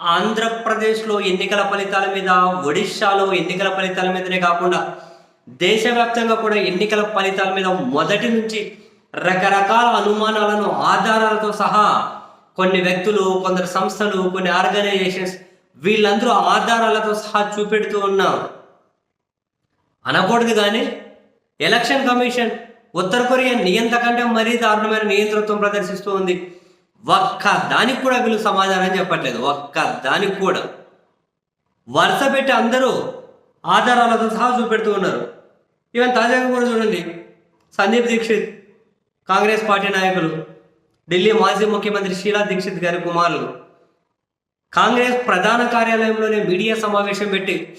ఆంధ్రప్రదేశ్లో ఎన్నికల ఫలితాల మీద ఒడిశాలో ఎన్నికల ఫలితాల మీదనే కాకుండా దేశవ్యాప్తంగా కూడా ఎన్నికల ఫలితాల మీద మొదటి నుంచి రకరకాల అనుమానాలను ఆధారాలతో సహా కొన్ని వ్యక్తులు కొందరు సంస్థలు కొన్ని ఆర్గనైజేషన్స్ వీళ్ళందరూ ఆధారాలతో సహా చూపెడుతూ ఉన్నారు. అనకూడదు కానీ ఎలక్షన్ కమిషన్ ఉత్తర కొరియా నియంత కంటే మరీ దారుణమైన నియంతృత్వం ప్రదర్శిస్తూ ఉంది. ఒక్క దానికి కూడా వీళ్ళు సమాధానం చెప్పట్లేదు. ఒక్క దానికి కూడా. వరుస పెట్టి అందరూ ఆధారాలతో సహా చూపెడుతూ ఉన్నారు. ఈవెన్ తాజాగా కూడా చూడండి. సందీప్ దీక్షిత్ కాంగ్రెస్ పార్టీ నాయకులు ఢిల్లీ మాజీ ముఖ్యమంత్రి షీలా దీక్షిత్ గారి కుమారులు. కాంగ్రెస్ ప్రధాన కార్యాలయంలోనే మీడియా సమావేశం పెట్టి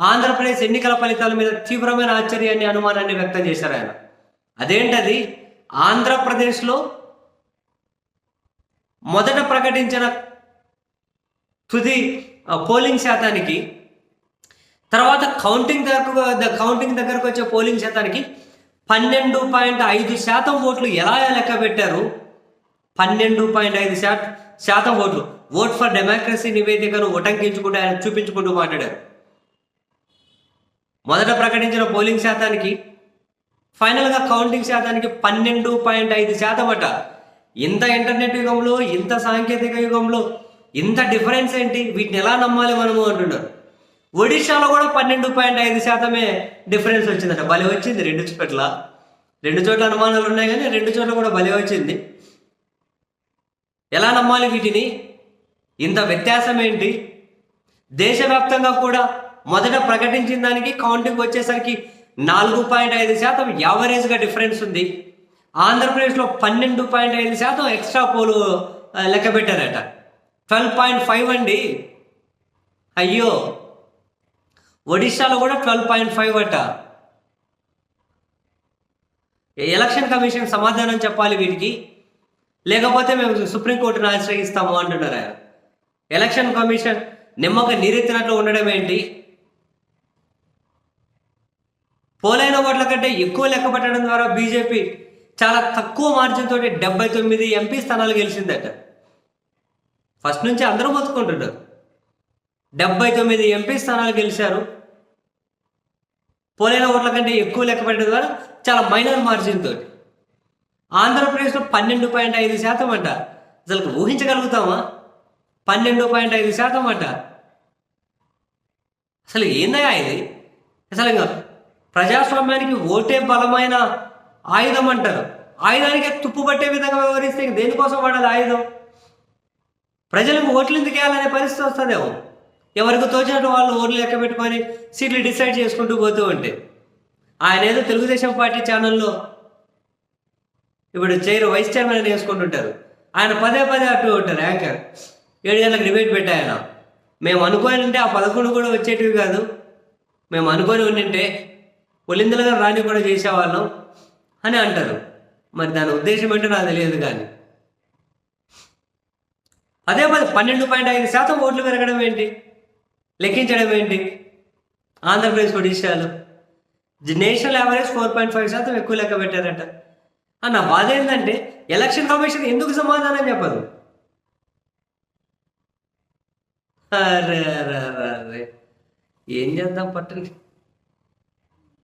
ఆంధ్రప్రదేశ్ ఎన్నికల ఫలితాల మీద తీవ్రమైన ఆశ్చర్యాన్ని అనుమానాన్ని వ్యక్తం చేశారు ఆయన. అదేంటది? ఆంధ్రప్రదేశ్లో మొదట ప్రకటించిన తుది పోలింగ్ శాతానికి తర్వాత కౌంటింగ్ దగ్గర కౌంటింగ్ దగ్గరకు వచ్చే పోలింగ్ శాతానికి పన్నెండు పాయింట్ ఐదు శాతం ఓట్లు ఎలా లెక్క పెట్టారు? పన్నెండు పాయింట్ ఐదు శాతం శాతం ఓట్లు. ఓట్ ఫర్ డెమోక్రసీ నివేదికను ఉటంకించుకుంటూ ఆయన చూపించుకుంటూ మాట్లాడారు. మొదట ప్రకటించిన పోలింగ్ శాతానికి ఫైనల్గా కౌంటింగ్ శాతానికి పన్నెండు పాయింట్ ఐదు శాతం అట. ఇంత ఇంటర్నెట్ యుగంలో ఇంత సాంకేతిక యుగంలో ఇంత డిఫరెన్స్ ఏంటి? వీటిని ఎలా నమ్మాలి మనము అంటున్నారు. ఒడిశాలో కూడా పన్నెండు పాయింట్ ఐదు శాతమే డిఫరెన్స్ వచ్చిందంట. భలే వచ్చింది రెండు చోట్ల. రెండు చోట్ల అనుమానాలు ఉన్నాయి కానీ రెండు చోట్ల కూడా భలే వచ్చింది. ఎలా నమ్మాలి వీటిని? ఇంత వ్యత్యాసం ఏంటి? దేశవ్యాప్తంగా కూడా మొదట ప్రకటించిన దానికి కౌంటింగ్ వచ్చేసరికి నాలుగు పాయింట్ ఐదు శాతం యావరేజ్గా డిఫరెన్స్ ఉంది. ఆంధ్రప్రదేశ్లో పన్నెండు పాయింట్ ఐదు శాతం ఎక్స్ట్రా పోలు లెక్క పెట్టారట. ట్వెల్వ్ పాయింట్ ఫైవ్ అండి. అయ్యో. ఒడిశాలో కూడా ట్వెల్వ్ పాయింట్ ఫైవ్ అట. ఎలక్షన్ కమిషన్ సమాధానం చెప్పాలి వీటికి. లేకపోతే మేము సుప్రీంకోర్టును ఆశ్రయిస్తాము అంటున్నారు ఆయన. ఎలక్షన్ కమిషన్ నిమ్మక నీరెత్తినట్లు ఉండడం ఏంటి? పోలైన ఓట్ల కంటే ఎక్కువ లెక్క పెట్టడం ద్వారా బీజేపీ చాలా తక్కువ మార్జిన్ తోటి డెబ్బై తొమ్మిది ఎంపీ స్థానాలు గెలిచిందట. ఫస్ట్ నుంచి అందరూ బతుకుంటున్నారు డెబ్బై తొమ్మిది ఎంపీ స్థానాలు గెలిచారు. పోలేల ఓట్ల కంటే ఎక్కువ లెక్క పెట్టడం ద్వారా చాలా మైనర్ మార్జిన్ తోటి. ఆంధ్రప్రదేశ్లో పన్నెండు పాయింట్ ఐదు శాతం అంట. అసలు ఊహించగలుగుతామా? పన్నెండు పాయింట్ ఐదు శాతం అంట. అసలు ఏందయ్యా ఇది? అసలు ఇంకా ప్రజాస్వామ్యానికి ఓటే బలమైన ఆయుధం అంటారు. ఆయుధానికి తుప్పు పట్టే విధంగా వ్యవహరిస్తే దేనికోసం వాడాలి ఆయుధం? ప్రజలకు ఓట్లు ఎందుకు వేయాలనే పరిస్థితి వస్తుందేమో. ఎవరికి తోచినట్టు వాళ్ళు ఓట్లు లెక్క పెట్టుకొని సీట్లు డిసైడ్ చేసుకుంటూ పోతూ ఉంటే. ఆయన ఏదో తెలుగుదేశం పార్టీ ఛానల్లో ఇప్పుడు చైర్ వైస్ చైర్మన్ అని వేసుకుంటుంటారు. ఆయన పదే పదే అట్టు ఉంటారు యాంకర్. ఏడు గంటలకు డిబేట్ పెట్టాయన మేము అనుకోని ఉంటే ఆ పదకొండు కూడా వచ్చేటివి కాదు. మేము అనుకొని ఉండింటే ఒలిందలుగా రాని కూడా చేసేవాళ్ళం. అని అంటారు. మరి దాని ఉద్దేశం ఏంటో నాకు తెలియదు కానీ. అదే పది పన్నెండు పాయింట్ ఐదు శాతం ఓట్లు పెరగడం ఏంటి? లెక్కించడం ఏంటి? Andhra Pradesh ఒడిశాలు. National average four point five శాతం ఎక్కువ లెక్క పెట్టారట. అన్న బాధ ఏంటంటే ఎలక్షన్ కమిషన్ ఎందుకు సమాధానం చెప్పదు? అరే అరే అరే ఏం చేద్దాం పట్టండి